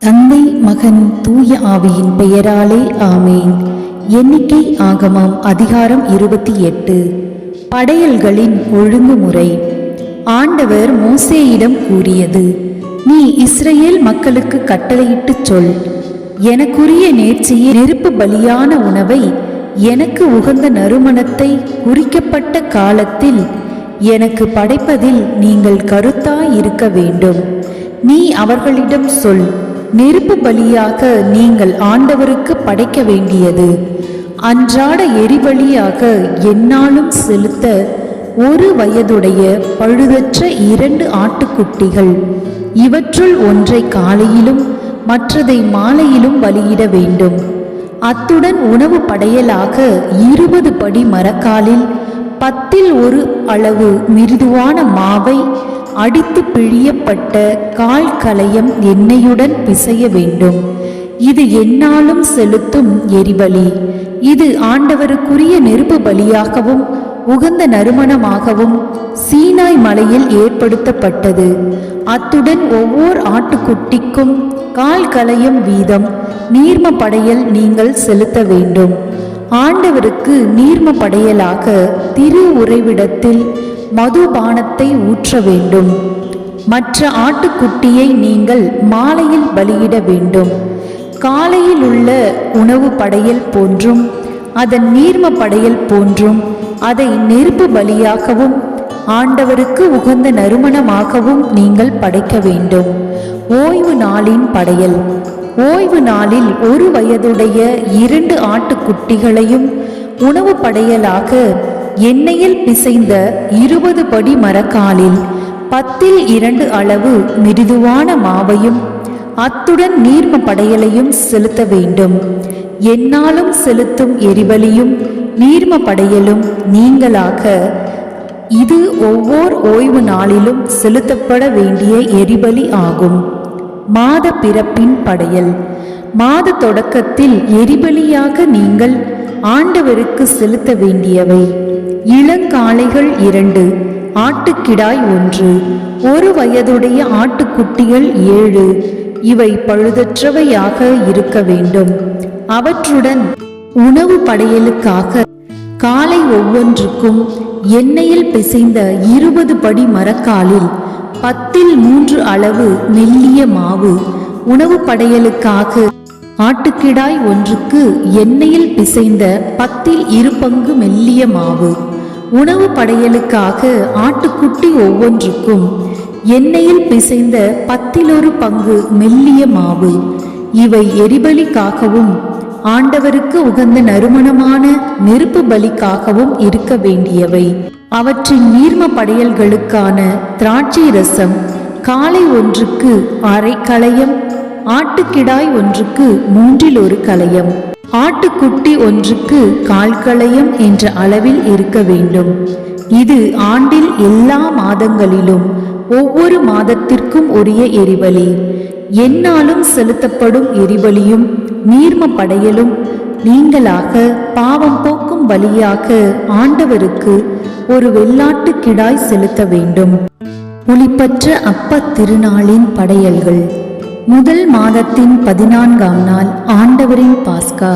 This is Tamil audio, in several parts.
தந்தை மகன் தூய ஆவியின் பெயராலே ஆமேன். எண்ணிக்கை ஆகமம் அதிகாரம் இருபத்தி எட்டு. படையல்களின் ஒழுங்குமுறை. ஆண்டவர் மோசேயிடம் கூறியது நீ இஸ்ரேல் மக்களுக்கு கட்டளையிட்டுச் சொல். எனக்குரிய நேர்ச்சியை நெருப்பு பலியான உணவை எனக்கு உகந்த நறுமணத்தை குறிக்கப்பட்ட காலத்தில் எனக்கு படைப்பதில் நீங்கள் கருத்தாய் இருக்க வேண்டும். நீ அவர்களிடம் சொல் நெருப்பு பலியாக நீங்கள் ஆண்டவருக்கு படைக்க வேண்டியது. அன்றாட எரிபலியாக என்னாலும் செலுத்த ஒரு வயதுடைய பழுதற்ற இரண்டு ஆட்டுக்குட்டிகள் இவற்றுள் ஒன்றை காலையிலும் மற்றதை மாலையிலும் பலியிட வேண்டும். அத்துடன் உணவு படையலாக இருபது படி மரக்காலில் பத்தில் ஒரு அளவு மிருதுவான மாவை அடித்து பிழியப்பட்ட கால் கலையம் எண்ணெயுடன் பிசைய வேண்டும். இது என்னாலும் செலுத்தும் எரிபலி. இது ஆண்டவருக்குரிய நெருப்பு பலியாகவும் உகந்த நறுமணமாகவும் சீனாய் மலையில் ஏற்படுத்தப்பட்டது. அத்துடன் ஒவ்வொரு ஆட்டுக்குட்டிக்கும் கால் கலயம் வீதம் நீர்ம படையல் நீங்கள் செலுத்த வேண்டும். ஆண்டவருக்கு நீர்ம படையலாக திரு உறைவிடத்தில் மதுபானத்தை ஊற்ற வேண்டும். மற்ற ஆட்டுக்குட்டியை நீங்கள் மாலையில் பலியிட வேண்டும். காலையில் உள்ள உணவு படையல் போன்றும் அதன் நீர்ம படையல் போன்றும் அதை நெருப்பு பலியாகவும் ஆண்டவருக்கு உகந்த நறுமணமாகவும் நீங்கள் படைக்க வேண்டும். ஓய்வு நாளின் படையல். ஓய்வு நாளில் ஒரு வயதுடைய இரண்டு ஆட்டுக்குட்டிகளையும் உணவு படையலாக எண்ணெயில் பிசைந்த இருபது படி மரக்காலில் பத்தில் இரண்டு அளவு மிருதுவான மாவையும் அத்துடன் நீர்ம படையலையும் செலுத்த வேண்டும். என்னாலும் செலுத்தும் எரிபலியும் நீர்ம படையலும் நீங்களாக இது ஒவ்வொரு ஓய்வு நாளிலும் செலுத்தப்பட வேண்டிய எரிபலி ஆகும். மாத பிறப்பின் படையல். மாத தொடக்கத்தில் எரிபலியாக நீங்கள் ஆண்டவருக்கு செலுத்த வேண்டியவை. இளங்காளைகள் இரண்டு ஆட்டுக்கிடாய் ஒன்று ஒரு வயதுடைய ஆட்டுக்குட்டிகள் ஏழு இவை பழுதற்றவையாக இருக்க வேண்டும். அவற்றுடன் உணவு படையலுக்காக காலை ஒவ்வொன்றுக்கும் எண்ணெயில் பிசைந்த இருபது படி மரக்காலில் பத்தில் மூன்று அளவு மெல்லிய மாவு உணவு படையலுக்காக ஆட்டுக்கிடாய் ஒன்றுக்கு எண்ணெயில் பிசைந்த பத்தில் இரு பங்கு மெல்லிய மாவு. உணவு படையலுக்காக ஆட்டுக்குட்டி ஒவ்வொன்றுக்கும் எண்ணெயில் பிசைந்த பத்திலொரு பங்கு மெல்லிய மாவு. இவை எரிபலிக்காகவும் ஆண்டவருக்கு உகந்த நறுமணமான நெருப்பு பலிக்காகவும் இருக்க வேண்டியவை. அவற்றின் நீர்ம படையல்களுக்கான திராட்சை ரசம் காலை ஒன்றுக்கு அரை களையம் ஆட்டுக்கிடாய் ஒன்றுக்கு மூன்றில் ஒரு களையம். ஆட்டுக்குட்டி ஒன்றுக்கு கால்களையம் என்ற அளவில் இருக்க வேண்டும். இது ஆண்டில் எல்லா மாதங்களிலும் ஒவ்வொரு மாதத்திற்கும் உரிய எரிபலி. எந்நாளும் செலுத்தப்படும் எரிபலியும் நீர்ம படையலும் நீங்களாக பாவம் போக்கும் வழியாக ஆண்டவருக்கு ஒரு வெள்ளாட்டு கிடாய் செலுத்த வேண்டும். ஒளிப்பற்ற அப்ப திருநாளின் படையல்கள். முதல் மாதத்தின் பதினான்காம் நாள் ஆண்டவரின் பாஸ்கா.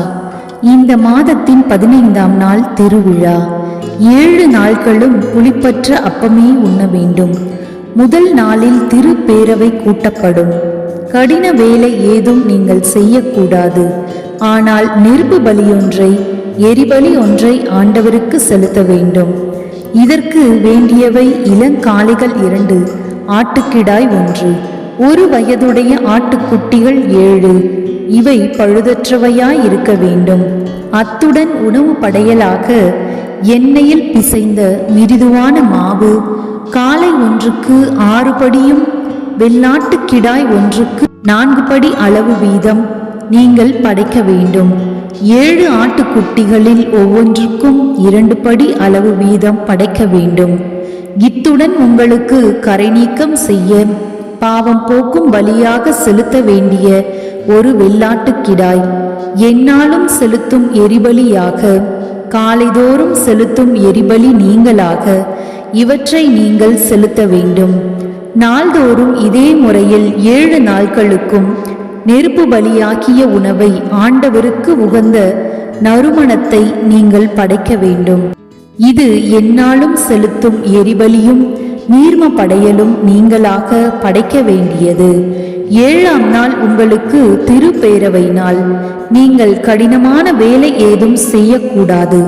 இந்த மாதத்தின் பதினைந்தாம் நாள் திருவிழா. ஏழு நாட்களும் புளிப்பற்ற அப்பமே உண்ண வேண்டும். முதல் நாளில் திருப்பேரவை கூட்டப்படும். கடின வேலை ஏதும் நீங்கள் செய்யக்கூடாது. ஆனால் நெருப்பு பலியொன்றை எரிபலி ஒன்றை ஆண்டவருக்கு செலுத்த வேண்டும். இதற்கு வேண்டியவை இளங்காளைகள் இரண்டு ஆட்டுக்கிடாய் ஒன்று. ஒரு வயதுடைய ஆட்டுக்குட்டிகள் ஏழு. இவை பழுதற்றவையாய் இருக்க வேண்டும். அத்துடன் உணவு படையலாக எண்ணெயில் பிசைந்த மிருதுவான மாவு காலை ஒன்றுக்கு ஆறு படியும் வெள்ளாட்டு கிடாய் ஒன்றுக்கு நான்கு படி அளவு வீதம் நீங்கள் படைக்க வேண்டும். ஏழு ஆட்டுக்குட்டிகளில் ஒவ்வொன்றுக்கும் இரண்டு படி அளவு வீதம் படைக்க வேண்டும். இத்துடன் உங்களுக்கு கரை நீக்கம் செய்ய பாவம் போக்கும் வழியாக செலுத்த வேண்டிய ஒரு வெள்ளாட்டு கிடாய் எந்நாளும் செலுத்தும் எரிபலியாக காலைதோறும் செலுத்தும் எரிபலி நீங்களாக இவற்றை நீங்கள் செலுத்த வேண்டும். நாள்தோறும் இதே முறையில் ஏழு நாட்களுக்கும் நெருப்பு பலியாக்கிய உணவை ஆண்டவருக்கு உகந்த நறுமணத்தை நீங்கள் படைக்க வேண்டும். இது எந்நாளும் செலுத்தும் எரிபலியும் நீர்ம படையலும் நீங்களாக படைக்க வேண்டியது. ஏழாம் நாள் உங்களுக்கு திருப்பேரவை நாள் நீங்கள் கடினமான வேலை ஏதும் செய்யக்கூடாது.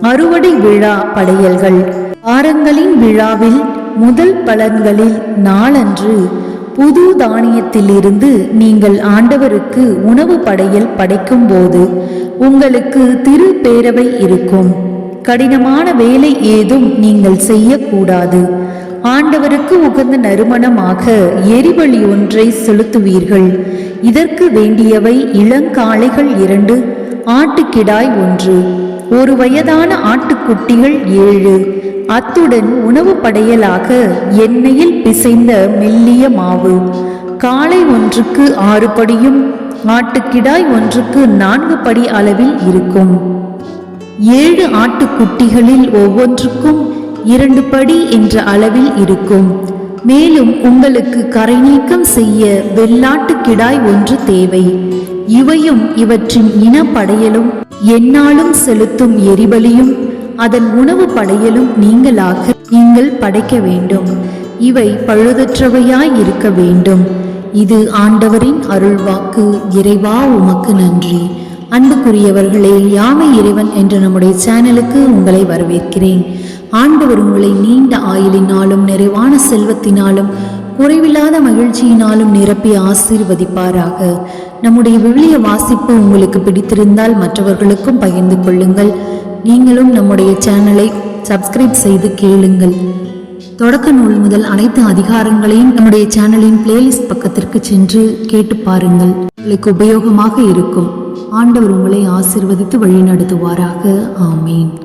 அறுவடை விழா படையல்கள். வாரங்களின் விழாவில் முதல் பலன்களில் நாளன்று புது தானியத்திலிருந்து நீங்கள் ஆண்டவருக்கு உணவு படையல் படைக்கும் போது உங்களுக்கு திரு பேரவை இருக்கும். கடினமான வேலை ஏதும் நீங்கள் செய்யக்கூடாது. ஆண்டவருக்கு உகந்த நறுமணமாக எரிபலி ஒன்றை செலுத்துவீர்கள். இதற்கு வேண்டியவை இளங்காளைகள் இரண்டு ஆட்டுக்கிடாய் ஒன்று. ஒரு வயதான ஆட்டுக்குட்டிகள் ஏழு. அத்துடன் உணவு படையலாக எண்ணெயில் பிசைந்த மெல்லிய மாவு. காளை ஒன்றுக்கு ஆறு படியும் ஆட்டுக்கிடாய் ஒன்றுக்கு நான்கு படி அளவில் இருக்கும். ஏழு ஆட்டுக்குட்டிகளில் ஒவ்வொன்றுக்கும் இரண்டு படி என்ற அளவில் இருக்கும். மேலும் உங்களுக்கு கரை நீக்கம் செய்ய வெள்ளாட்டு கிடாய் ஒன்று தேவை. இவையும் இவற்றின் இனப்படையலும் எந்நாளும் செலுத்தும் எரிபலியும் அதன் உணவு படையலும் நீங்களாக நீங்கள் படைக்க வேண்டும். இவை பழுதற்றவையாய் இருக்க வேண்டும். இது ஆண்டவரின் அருள்வாக்கு. இறைவா உமக்கு நன்றி. அன்புக்குரியவர்களே யாமை இறைவன் என்ற நம்முடைய சேனலுக்கு உங்களை வரவேற்கிறேன். ஆண்டவர் உங்களை நீண்ட ஆயுளினாலும் நிறைவான செல்வத்தினாலும் குறைவில்லாத மகிழ்ச்சியினாலும் நிரப்பி ஆசீர்வதிப்பாராக. நம்முடைய விவிலிய வாசிப்பு உங்களுக்கு பிடித்திருந்தால் மற்றவர்களுக்கும் பகிர்ந்து கொள்ளுங்கள். நீங்களும் நம்முடைய சேனலை சப்ஸ்கிரைப் செய்து கேளுங்கள். தொடக்க நூல் முதல் அனைத்து அதிகாரங்களையும் நம்முடைய சேனலின் பிளேலிஸ்ட் பக்கத்திற்கு சென்று கேட்டு பாருங்கள். உங்களுக்கு உபயோகமாக இருக்கும். ஆண்டவர் உங்களை ஆசிர்வதித்து வழிநடத்துவாராக. ஆமீன்.